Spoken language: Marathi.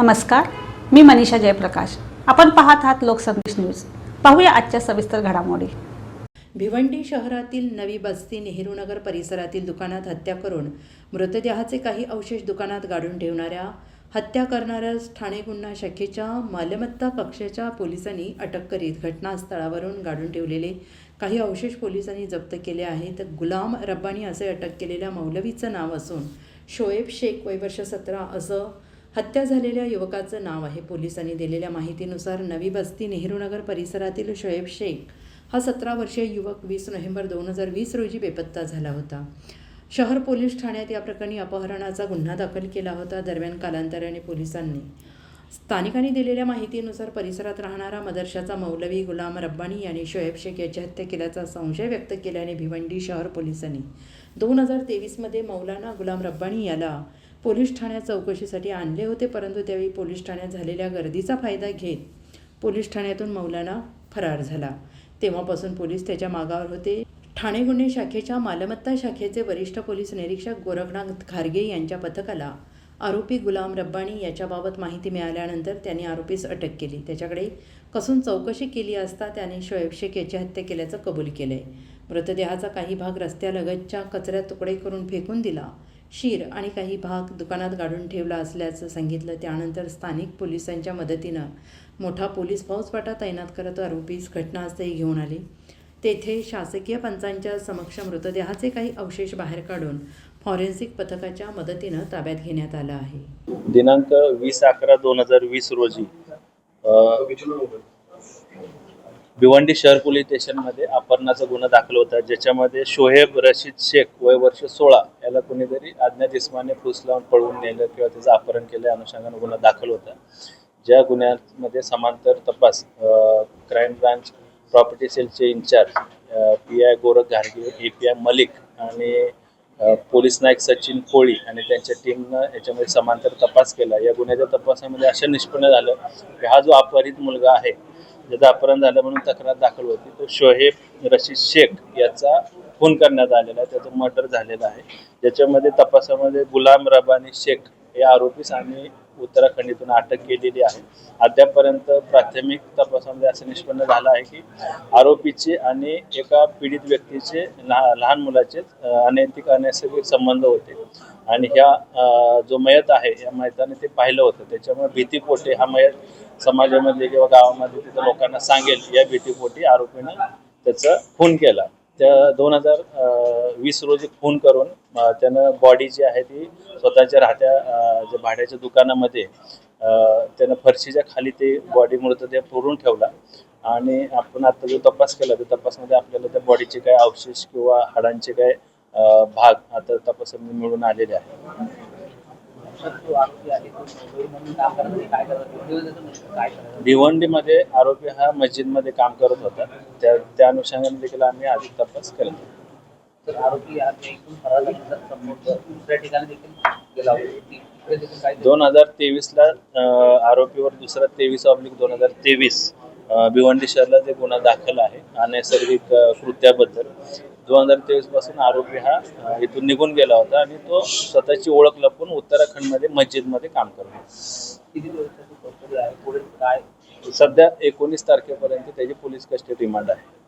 नमस्कार मी मनीषा जयप्रकाश. आपण पाहत आहात लोकसंदेश न्यूज. पाहूया आजच्या सविस्तर घडामोडी. भिवंडी शहरातील नवी बस्ती नेहरूनगर परिसरातील दुकानात हत्या करून मृतदेहाचे काही अवशेष दुकानात गाडून ठेवणाऱ्या हत्या करणाऱ्या ठाणे गुन्हा शाखेच्या मालमत्ता कक्षाच्या पोलिसांनी अटक करीत घटनास्थळावरून गाडून ठेवलेले काही अवशेष पोलिसांनी जप्त केले आहेत. गुलाम रब्बानी असे अटक केलेल्या मौलवीचं नाव असून शोएब शेख वय वर्ष सतरा असं हत्या झालेल्या युवकाचं नाव आहे पोलिसांनी दिलेल्या माहितीनुसार नवी बस्ती नेहरूनगर परिसरातील शोएब शेख हा सतरा वर्षीय युवक वीस नोव्हेंबर दोन हजार वीस रोजी बेपत्ता झाला होता. शहर पोलीस ठाण्यात या प्रकरणी अपहरणाचा गुन्हा दाखल केला होता. दरम्यान कालांतराने पोलिसांनी स्थानिकांनी दिलेल्या माहितीनुसार परिसरात राहणारा मदरशाचा मौलवी गुलाम रब्बानी यांनी शोएब शेख याची हत्या केल्याचा संशय व्यक्त केल्याने भिवंडी शहर पोलिसांनी दोन हजार तेवीसमध्ये मौलाना गुलाम रब्बानी याला पोलीस ठाण्यात चौकशीसाठी आणले होते परंतु त्यावेळी पोलीस ठाण्यात झालेल्या गर्दीचा फायदा घेत पोलीस ठाण्यातून मौलाना फरार झाला. तेव्हापासून पोलीस त्याच्या मागावर होते. ठाणे गुन्हे शाखेच्या मालमत्ता शाखेचे वरिष्ठ पोलीस निरीक्षक गोरखनाथ खारगे यांच्या पथकाला आरोपी गुलाम रब्बानी याच्याबाबत माहिती मिळाल्यानंतर त्यांनी आरोपीस अटक केली. त्याच्याकडे कसून चौकशी केली असता त्याने शोएब शेख याची हत्या केल्याचं कबूल केलंय. मृतदेहाचा काही भाग रस्त्यालगतच्या कचऱ्यात तुकडे करून फेकून दिला. शीर आणि काही भाग दुकानात गाडून ठेवला असल्याचं सांगितलं. त्यानंतर स्थानिक पोलिसांच्या मदतीनं मोठा पोलीस फौजपाटा तैनात करत आरोपीस घटनास्थळी घेऊन आले. तेथे शासकीय पंचांच्या समक्ष मृतदेहाचे काही अवशेष बाहेर काढून फॉरेन्सिक पथकाच्या मदतीनं ताब्यात घेण्यात आलं आहे. दिनांक वीस अकरा दोन हजार वीस रोजी भिवंडी शहर पोलीस स्टेशनमध्ये अपहरणाचा गुन्हा दाखल होता ज्याच्यामध्ये शोहेब रशीद शेख वय वर्ष सोळा याला कोणीतरी अज्ञात इस्माने फुस लावून पळवून नेलं किंवा त्याचं अपहरण केलं अनुषंगाने गुन्हा दाखल होता. ज्या गुन्ह्यामध्ये समांतर तपास क्राईम ब्रांच प्रॉपर्टी सेलचे इन्चार्ज पी आय गोरख घारगे ए पी आय मलिक आणि पोलीस नायक सचिन कोळी आणि त्यांच्या टीमनं याच्यामध्ये समांतर तपास केला. या गुन्ह्याच्या तपासामध्ये असं निष्पन्न झालं की हा जो अपहरित मुलगा आहे ज्याचं अपहरण झालं म्हणून तक्रार दाखल होती तो शोहेब रशीद शेख याचा खून करण्यात आलेला आहे. त्याचं मर्डर झालेलं आहे. ज्याच्यामध्ये तपासामध्ये गुलाम रबानी शेख या आरोपीस आम्ही उत्तराखंडीतून अटक केलेली आहे. अद्यापपर्यंत प्राथमिक तपासामध्ये असं निष्पन्न झालं आहे की आरोपीचे आणि एका पीडित व्यक्तीचे लहा लहान मुलाचे अनैतिक अनैसर्गिक संबंध होते. आणि ह्या जो मयत आहे या मयताने ते पाहिलं होतं. त्याच्यामुळे भीतीपोटे हा मयत समाजामध्ये किंवा गावामध्ये तिथं लोकांना सांगेल या भीतीपोटी आरोपीनं त्याचा खून केला. त्या दोन हजार वीस रोजी खून करून त्यानं बॉडी जी आहे ती स्वतःच्या राहत्या जे भाड्याच्या दुकानामध्ये त्यानं फरशीच्या खाली ते बॉडी मृतदेह पुरून ठेवला. आणि आपण आता जो तपास केला त्या तपासमध्ये आपल्याला त्या बॉडीचे काय अवशेष किंवा हाडांचे काय भाग आता तपासामध्ये मिळून आलेले आहे भिवंडीमध्ये आरोपी हा मस्जिदमध्ये काम करत होता. त्या त्या अनुषंगाने देखील आम्ही अधिक तपास केला. दोन हजार तेवीसला अं, आरोपीवर दुसरा तेवीस ऑब्लिक दोन हजार तेवीस. भिवंडी शहरला जे गुन्हा दाखल आहे अनैसर्गिक कृत्याबद्दल. दोन हजार तेवीसपासून आरोपी हा इथून निघून गेला होता आणि तो स्वतःची ओळख लपून उत्तराखंडमध्ये मस्जिदमध्ये काम करतो. किती दिवसाची आहे पुढे काय सध्या एकोणीस तारखेपर्यंत त्याची पोलीस कस्टडी रिमांड आहे.